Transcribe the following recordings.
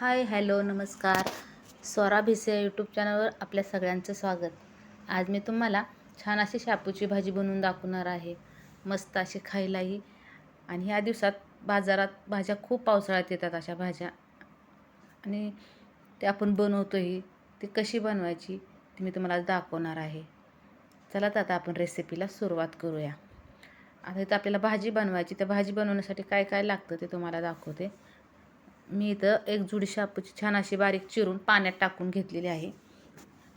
Hi hello नमस्कार. Swara Bhise YouTube चॅनलवर आपल्या सगळ्यांचं स्वागत. आज मी तुम्हाला छान अशी शापूची भाजी बनवून दाखवणार आहे. मस्त अशी खायलाही. आणि ह्या दिवसात बाजारात भाज्या खूप पावसाळ्यात येतात अशा भाज्या. आणि ते आपण बनवतोही ती कशी बनवायची ती मी तुम्हाला आज दाखवणार आहे. चला तर आता आपण रेसिपीला सुरुवात करूया. आता इथं आपल्याला भाजी बनवायची तर भाजी बनवण्यासाठी काय काय लागतं ते तुम्हाला दाखवते. मी इथं एक जुडी शापूची छान अशी बारीक चिरून पाण्यात टाकून घेतलेली आहे.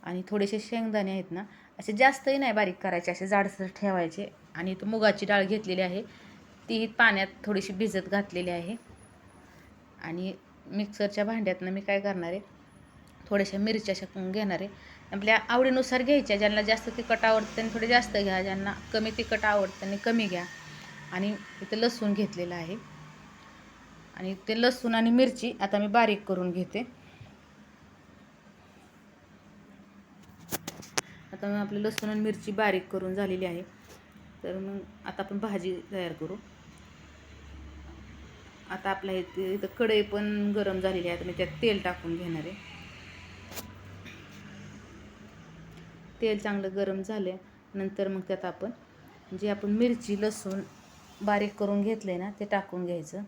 आणि थोडेसे शेंगदाणे आहेत ना असे जास्तही नाही बारीक करायचे असे जाडसर ठेवायचे. आणि इथं मुगाची डाळ घेतलेली आहे. तीही पाण्यात थोडीशी भिजत घातलेली आहे. आणि मिक्सरच्या भांड्यातनं मी काय करणार आहे थोड्याशा मिरच्या शकून घेणार आहे. आपल्या आवडीनुसार घ्यायच्या ज्यांना जास्त तिखट आवडतं त्यांनी थोडे जास्त घ्या ज्यांना कमी तिखट आवडतं त्यांनी कमी घ्या. आणि इथं लसूण घेतलेलं आहे. आणि ते लसूण आणि मिरची आता मी बारीक करून घेते. आता मग आपली लसूण आणि मिरची बारीक करून झालेली आहे. तर मग आता आपण भाजी तयार करू. आता आपल्या इथे इथं कढई पण गरम झालेली आहे. आता मी त्यात तेल टाकून घेणार आहे. तेल चांगलं गरम झालं नंतर मग त्यात आपण जे आपण मिरची लसूण बारीक करून घेतलं आहे ना ते टाकून घ्यायचं.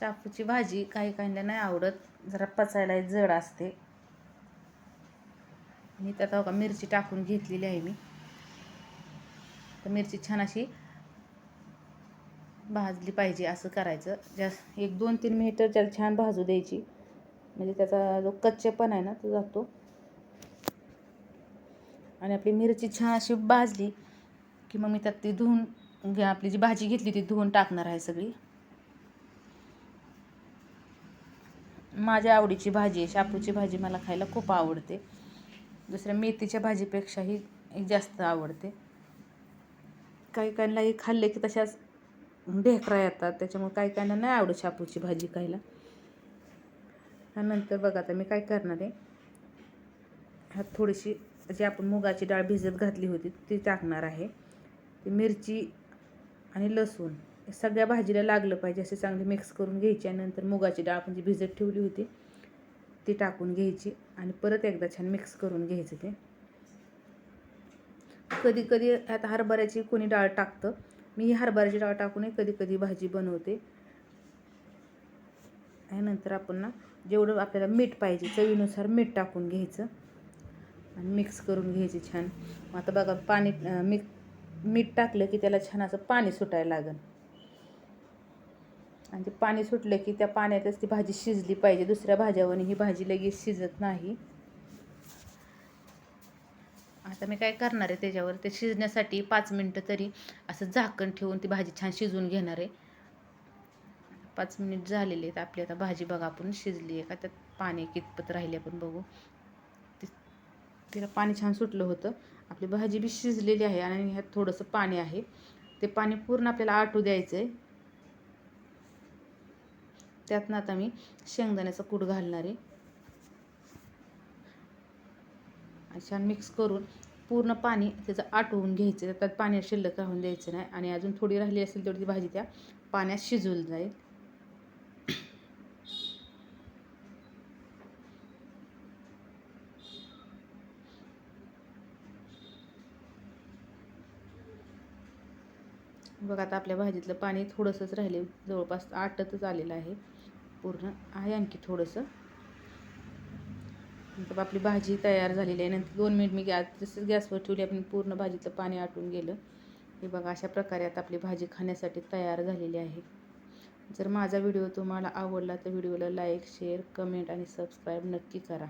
शापूची भाजी काही काहींना नाही आवडत. जरा पचायला जड असते. मी त्यात का मिरची टाकून घेतलेली आहे मी. तर मिरची छान अशी भाजली पाहिजे असं करायचं. जास्त एक दोन तीन मिनिटं त्याला छान भाजू द्यायची. म्हणजे त्याचा जो कच्चेपण आहे ना तो जातो. आणि आपली मिरची छान अशी भाजली की मग मी त्यात ती धुवून आपली जी भाजी घेतली ती धुवून टाकणार आहे सगळी. माझ्या आवडीची भाजी आहे. शापूची भाजी मला खायला खूप आवडते. दुसऱ्या मेथीच्या भाजीपेक्षाही जास्त आवडते. काही काहींनाही खाल्ले की तशाच ढेकरा येतात. त्याच्यामुळे काही काहींना नाही आवडत शापूची भाजी खायला. त्यानंतर बघा आता मी काय करणार आहे. ह्यात थोडीशी जी आपण मुगाची डाळ भिजत घातली होती ती टाकणार आहे. ती मिरची आणि लसूण. सगळ्या भाजीला लागलं पाहिजे असे चांगले मिक्स करून घ्यायची आणि नंतर मुगाची डाळ आपण जी भिजत ठेवली होती ती टाकून घ्यायची आणि परत एकदा छान मिक्स करून घ्यायचं ते. कधी कधी आता हरभऱ्याची कोणी डाळ टाकतं मी ही हरभऱ्याची डाळ टाकूनही कधी कधी भाजी बनवते. आणि नंतर आपण ना जेवढं आपल्याला मीठ पाहिजे चवीनुसार मीठ टाकून घ्यायचं आणि मिक्स करून घ्यायची छान. मग आता बघा पाणी मी मीठ टाकलं की त्याला छान असं पाणी सुटायला लागेल. आणि ते पाणी सुटलं की त्या पाण्यातच ती भाजी शिजली पाहिजे. दुसऱ्या भाज्यावर ही भाजी लगेच शिजत नाही. आता मी काय करणार आहे त्याच्यावर? ते शिजण्यासाठी पाच मिनटं तरी असं झाकण ठेवून ती भाजी छान शिजवून घेणार आहे. पाच मिनिट झालेले आहेत आपली. आता भाजी बघा आपण शिजली आहे का? त्यात पाणी कितपत राहिले आपण बघू. तिला पाणी छान सुटलं होतं. आपली भाजी बी शिजलेली आहे आणि ह्यात थोडंसं पाणी आहे. ते पाणी पूर्ण आपल्याला आटू द्यायचं आहे त्यातनं आता मी शेंगदाण्याचा कूट घालणार आहे. छान मिक्स करून पूर्ण पाणी त्याचं आटवून घ्यायचं त्यात पाणी शिल्लक राहून द्यायचं नाही. आणि अजून थोडी राहिली असेल तेवढी ती भाजी त्या पाण्यात शिजवून जाईल. बघा आता आपल्या भाजीतलं पाणी थोडंसंच राहिले जवळपास आटतच आलेलं आहे. पूर्ण आहे आणखी थोडंसं. नंतर आपली भाजी तयार झालेली आहे. नंतर दोन मिनिट मी गॅस जसं गॅसवर ठेवली आपण पूर्ण भाजीतलं पाणी आटून गेलं. हे बघा अशा प्रकारे आता आपली भाजी खाण्यासाठी तयार झालेली आहे. जर माझा व्हिडिओ तुम्हाला आवडला तर व्हिडिओला लाईक शेअर कमेंट आणि सबस्क्राईब नक्की करा.